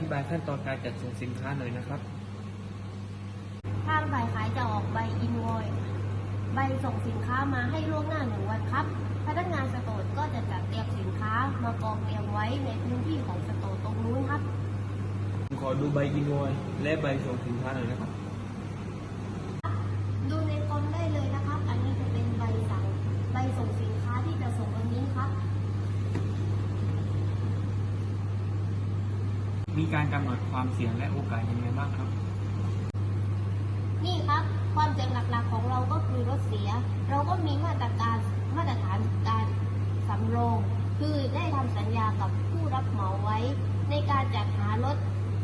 ธิบายขั้นตอนการจัดส่งสินค้าหน่อยนะครับ ทางฝ่ายขายจะออกใบอินวอยใบส่งสินค้ามาให้ล่วงหน้าหนึ่งวันครับ พนักงานสโตร์ก็จะจัดเตรียมสินค้ามากองเตรียมไว้ในพื้นที่ของสโตร์ตรงนู้นครับผมขอดูใบอินโวยและใบส่งสินค้าหน่อยนะครับ ดูในคอมได้เลยนะครับ อันนี้จะเป็นใบสั่งใบส่งสินค้าที่จะส่งวันนี้ครับ มีการกำหนดความเสี่ยงและโอกาสยังไงบ้างครับ นี่ครับความเสี่ยงหลักๆของเราก็คือรถเสีย เราก็มีมาตรการมาตรฐานการสำรอง คือได้ทำสัญญากับผู้รับเหมาไว้ ในการจัดหารถ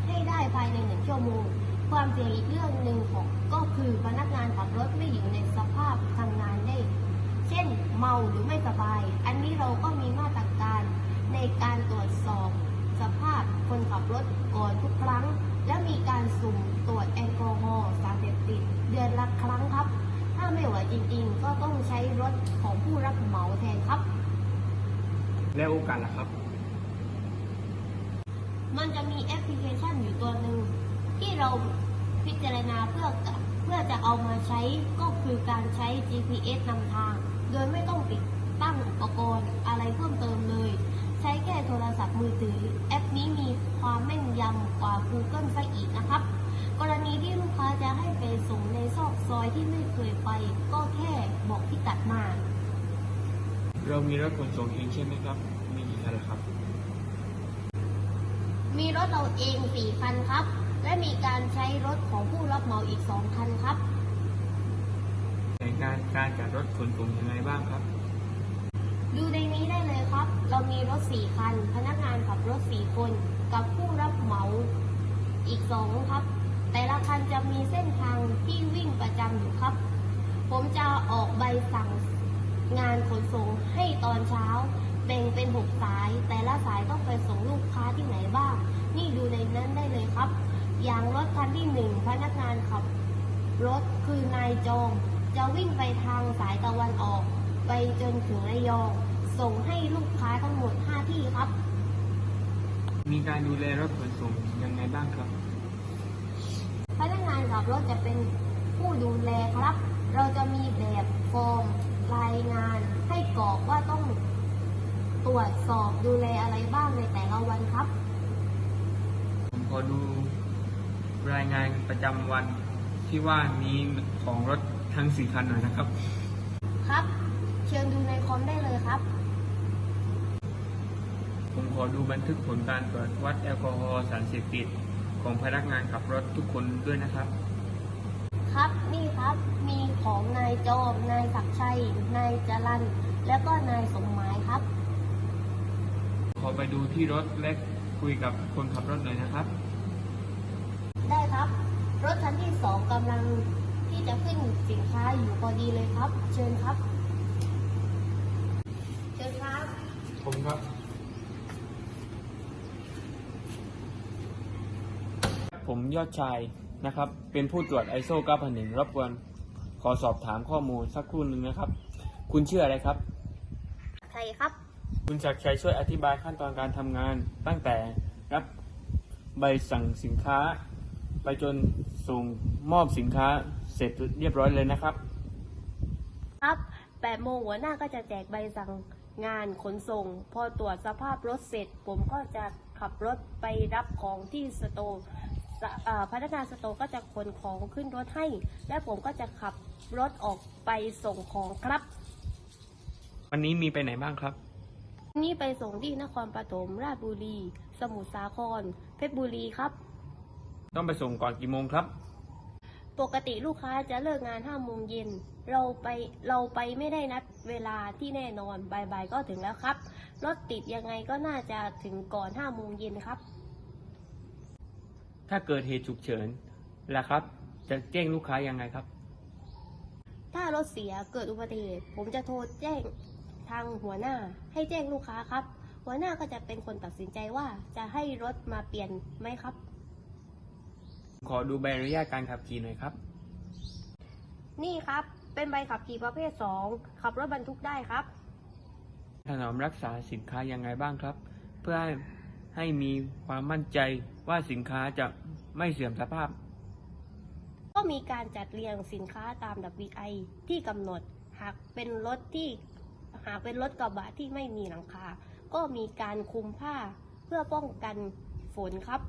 ให้ได้ภายในหนึ่งชั่วโมงความเสี่ยงอีกเรื่องหนึ่งของก็คือพนักงานขับรถไม่อยู่ในสภาพทำงานได้ เช่นเมาหรือไม่สบาย อันนี้เราก็มีมาตรการในการตรวจ คนขับรถก่อนทุกครั้ง และมีการสุ่มตรวจแอลกอฮอล์สารเสพติดเดือนละครั้งครับ ถ้าไม่ไหวจริง ๆ ก็ต้องใช้รถของผู้รับเหมาแทนครับ และโอกาสล่ะครับ มันจะมีแอปพลิเคชันอยู่ตัวหนึ่งที่เราพิจารณาเพื่อเพื่อจะเอามาใช้ก็คือการใช้ GPS นำทาง โดยไม่ต้องติดตั้งอุปกรณ์อะไรเพิ่มเติมเลย ใช้แค่โทรศัพท์มือถือแอปนี้มี ความแม่นยำกว่า Google ซะอีกนะครับ กรณีที่ลูกค้าจะให้ไปส่งในซอกซอยที่ไม่เคยไป ก็แค่บอกพิกัดมา เรามีรถขนส่งเองใช่ไหมครับ มีกี่คันล่ะครับ มีรถเราเอง4คันครับ และมีการใช้รถของผู้รับเหมาอีก2คันครับแผนการการจัดรถขนส่งยังไงบ้างครับ ดูในนี้ได้เลยครับ เรามีรถ4คัน พนักงานขับรถ4คน กับผู้รับ เหมาอีก2ครับ แต่ละคันจะมีเส้นทางที่วิ่งประจำอยู่ครับ ผมจะออกใบสั่งงานขนส่งให้ตอนเช้าแบ่งเป็น6สาย แต่ละสายต้องไปส่งลูกค้าที่ไหนบ้าง นี่ดูในนั้นได้เลยครับ อย่างรถคันที่1พนักงานขับ รถคือนายจองจะวิ่งไปทางสายตะวันออก ไปจนถึงระยอง ส่งให้ลูกค้าทั้งหมด 5 ที่ครับ มีการดูแลรถขนส่งยังไงบ้างครับ พนักงานขับรถจะเป็นผู้ดูแลครับ เราจะมีแบบฟอร์มรายงานให้กรอกว่าต้องตรวจสอบดูแลอะไรบ้างในแต่ละวันครับ ผมขอดูรายงานประจำวันที่ว่านี้ของรถทั้งสี่คันหน่อยนะครับ ครับ เชิญดูในคอมได้เลยครับ ผมขอดูบันทึกผลการตรวจวัดแอลกอฮอล์สารเสพติดของพนักงานขับรถทุกคนด้วยนะครับ ครับนี่ครับมีของนายจอมนายศักดิ์ชัยนายจรันแล้วก็นายสมหมายครับ ขอไปดูที่รถและคุยกับคนขับรถหน่อยนะครับ ได้ครับ รถคันที่สองกำลังที่จะขึ้นสินค้าอยู่พอดีเลยครับ เชิญครับ เชิญครับ ผมครับ ผมยอดชายนะครับ เป็นผู้ตรวจ ISO 9001รบกวนขอสอบถามข้อมูลสักครู่หนึ่งนะครับ คุณชื่ออะไรครับ ใครครับ คุณศักดิ์ชัยช่วยอธิบายขั้นตอนการทำงาน ตั้งแต่รับใบสั่งสินค้า ไปจนส่งมอบสินค้าเสร็จเรียบร้อยเลยนะครับ ครับ8โมงหัวหน้าก็จะแจกใบสั่งงานขนส่ง พอตรวจสภาพรถเสร็จ ผมก็จะขับรถไปรับของที่สโตร์สะอ่า พนักงานสโตร์ก็จะขนของขึ้นรถให้ และผมก็จะขับรถออกไปส่งของครับ วันนี้มีไปไหนบ้างครับ นี่ไปส่งที่นครปฐมราชบุรี สมุทรสาคร เพชรบุรีครับ ต้องไปส่งก่อนกี่โมงครับ ปกติลูกค้าจะเลิกงาน5โมงเย็นเราไปเราไปไม่ได้นัดเวลาที่แน่นอนบ่ายๆก็ถึงแล้วครับ รถติดยังไงก็น่าจะถึงก่อน5โมงเย็นครับ ถ้าเกิดเหตุฉุกเฉินล่ะครับ จะแจ้งลูกค้ายังไงครับ ถ้ารถเสียเกิดอุบัติเหตุ ผมจะโทรแจ้งทางหัวหน้าให้แจ้งลูกค้าครับ หัวหน้าก็จะเป็นคนตัดสินใจว่าจะให้รถมาเปลี่ยนไหมครับ ขอดูใบอนุญาตการขับขี่หน่อยครับ นี่ครับ เป็นใบขับขี่ประเภท 2 ขับรถบรรทุกได้ครับ ถนอมรักษาสินค้ายังไงบ้างครับ เพื่อให้มีความมั่นใจ ว่าสินค้าจะไม่เสื่อมสภาพ ก็มีการจัดเรียงสินค้าตาม WI ที่กำหนด หากเป็นรถที่หากเป็นรถกระบะที่ไม่มีหลังคา ก็มีการคลุมผ้าเพื่อป้องกันฝนครับ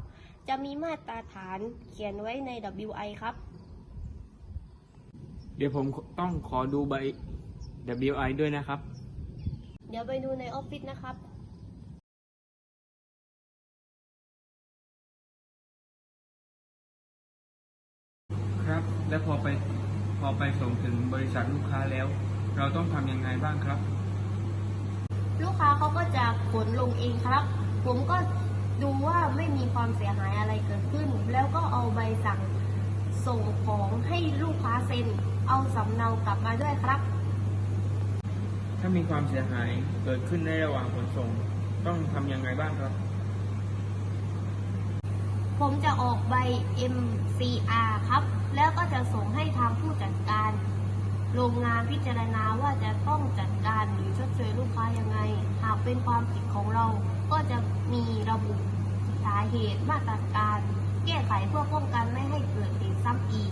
จะมีมาตรฐานเขียนไว้ใน WI ครับ เดี๋ยวผมต้องขอดูใบ WI ด้วยนะครับ เดี๋ยวไปดูในออฟฟิศนะครับ และพอไปพอไปส่งถึงบริษัทลูกค้าแล้ว เราต้องทำยังไงบ้างครับ ลูกค้าเขาก็จะขนลงเองครับ ผมก็ดูว่าไม่มีความเสียหายอะไรเกิดขึ้น แล้วก็เอาใบสั่งส่งของให้ลูกค้าเซ็น เอาสำเนากลับมาด้วยครับ ถ้ามีความเสียหายเกิดขึ้นในระหว่างขนส่ง ต้องทำยังไงบ้างครับ ผมจะออกใบ MCR ครับ แล้วก็จะส่งให้ทางผู้จัดการ โรงงานพิจารณาว่าจะต้องจัดการหรือชดเชยลูกค้ายังไง หากเป็นความผิดของเราก็จะมีระบุสาเหตุมาตรการ แก้ไขเพื่อป้องกันไม่ให้เกิดเหตุซ้ำอีก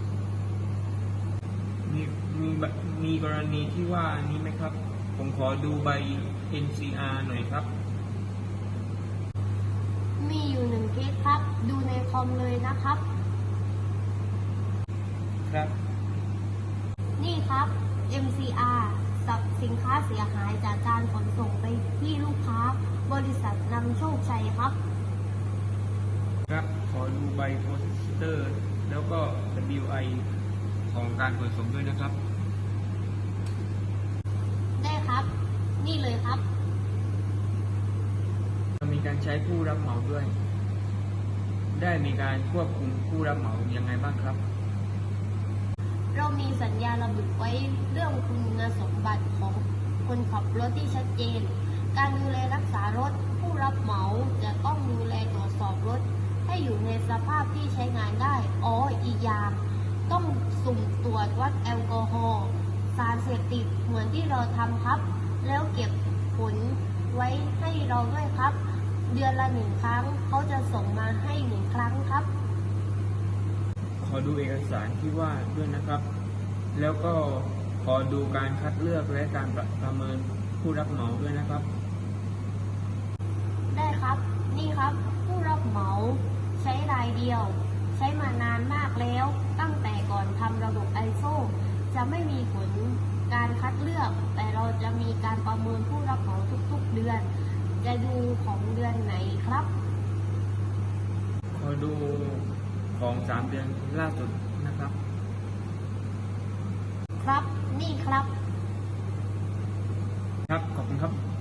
มีมีบมีกรณีที่ว่านี้ไหมครับ ผมขอดูใบ NCR หน่อยครับ มีอยู่หนึ่งเคสครับ ดูในคอมเลยนะครับ ครับ นี่ครับ MCR สับสินค้าเสียหายจากการขนส่งไปที่ลูกค้า บริษัทนำโชคชัยครับ ครับ ขอดูใบโปสเตอร์ แล้วก็ WI ของการขนส่งด้วยนะครับ ได้ครับ นี่เลยครับ มีการใช้ผู้รับเหมาด้วย ได้มีการควบคุมผู้รับเหมายังไงบ้างครับ เรามีสัญญาระบุไว้เรื่องคุณสมบัติของคนขับรถที่ชัดเจน การดูแลรักษารถผู้รับเหมาจะต้องดูแลตรวจสอบรถ ให้อยู่ในสภาพที่ใช้งานได้ อ๋อ อีกอย่าง ต้องสุ่มตรวจวัดแอลกอฮอล์ สารเสพติดเหมือนที่เราทำครับ แล้วเก็บผลไว้ให้เราด้วยครับ เดือนละหนึ่งครั้งเขาจะส่งมาให้หนึ่งครั้งครับ อดูเอกสารที่ว่าด้วยนะครับ แล้วก็ขอดูการคัดเลือกและการประประเมินผู้รับเหมาด้วยนะครับ ได้ครับ นี่ครับ ผู้รับเหมาใช้รายเดียว ใช้มานานมากแล้ว ตั้งแต่ก่อนทำระบบไอโซจะไม่มีผลการคัดเลือก แต่เราจะมีการประเมินผู้รับเหมาทุกๆเดือน จะดูของเดือนไหนครับ ขอดู ของสามเดือนล่าสุดนะครับ ครับ นี่ครับ ครับ ขอบคุณครับ